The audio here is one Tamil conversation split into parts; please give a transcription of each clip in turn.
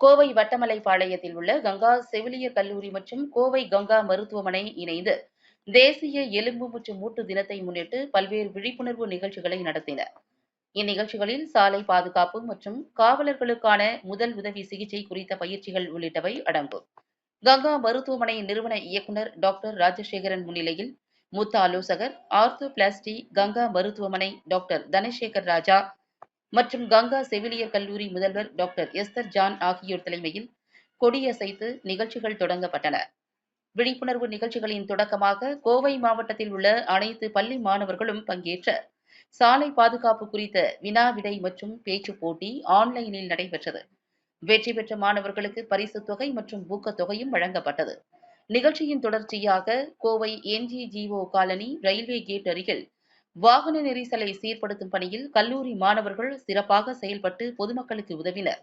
கோவை வட்டமலைப்பாளையத்தில் உள்ள கங்கா செவிலியர் கல்லூரி மற்றும் கோவை கங்கா மருத்துவமனை இணைந்து தேசிய எலும்பு மற்றும் மூட்டு தினத்தை முன்னிட்டு பல்வேறு விழிப்புணர்வு நிகழ்ச்சிகளை நடத்தின இந்நிகழ்ச்சிகளில் சாலை பாதுகாப்பு மற்றும் காவலர்களுக்கான முதல் உதவி சிகிச்சை குறித்த பயிற்சிகள் உள்ளிட்டவை அடங்கும். கங்கா மருத்துவமனை நிறுவன இயக்குநர் டாக்டர் ராஜசேகரன் முன்னிலையில் மூத்த ஆலோசகர் ஆர்த்தோ பிளாஸ்டி கங்கா மருத்துவமனை டாக்டர் தனசேகர் ராஜா மற்றும் கங்கா செவிலியர் கல்லூரி முதல்வர் டாக்டர் எஸ்தர் ஜான் ஆகியோர் தலைமையில் கொடியசைத்து நிகழ்ச்சிகள் தொடங்கப்பட்டன. விழிப்புணர்வு நிகழ்ச்சிகளின் தொடக்கமாக கோவை மாவட்டத்தில் உள்ள அனைத்து பள்ளி மாணவர்களும் பங்கேற்ற சாலை பாதுகாப்பு குறித்த வினா விடை மற்றும் பேச்சுப் போட்டி ஆன்லைனில் நடைபெற்றது. வெற்றி பெற்ற மாணவர்களுக்கு பரிசு தொகை மற்றும் ஊக்கத்தொகையும் வழங்கப்பட்டது. நிகழ்ச்சியின் தொடர்ச்சியாக Kovai NGGO colony railway gate அருகில் வாகன நெரிசலை சீர்படுத்தும் பணியில் கல்லூரி மாணவர்கள் சிறப்பாக செயல்பட்டு பொதுமக்களுக்கு உதவினர்.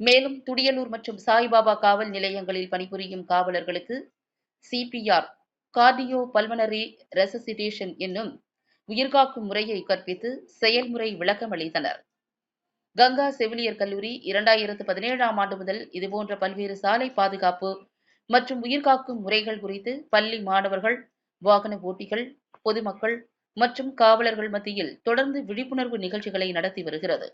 மேலும் துடியலூர் மற்றும் சாய்பாபா காவல் நிலையங்களில் பணிபுரியும் காவலர்களுக்கு சிபிஆர் கார்டியோ பல்மனரி ரெசசிடேஷன் என்னும் உயிர்காக்கும் முறையை கற்பித்து செயல்முறை விளக்கம் அளித்தனர். கங்கா செவிலியர் கல்லூரி இரண்டாயிரத்து பதினேழாம் ஆண்டு முதல் இதுபோன்ற பல்வேறு சாலை பாதுகாப்பு மற்றும் உயிர்காக்கும் முறைகள் குறித்து பள்ளி மாணவர்கள் வாகன ஓட்டிகள் பொதுமக்கள் மற்றும் காவலர்கள் மத்தியில் தொடர்ந்து விழிப்புணர்வு நிகழ்ச்சிகளை நடத்தி வருகிறது.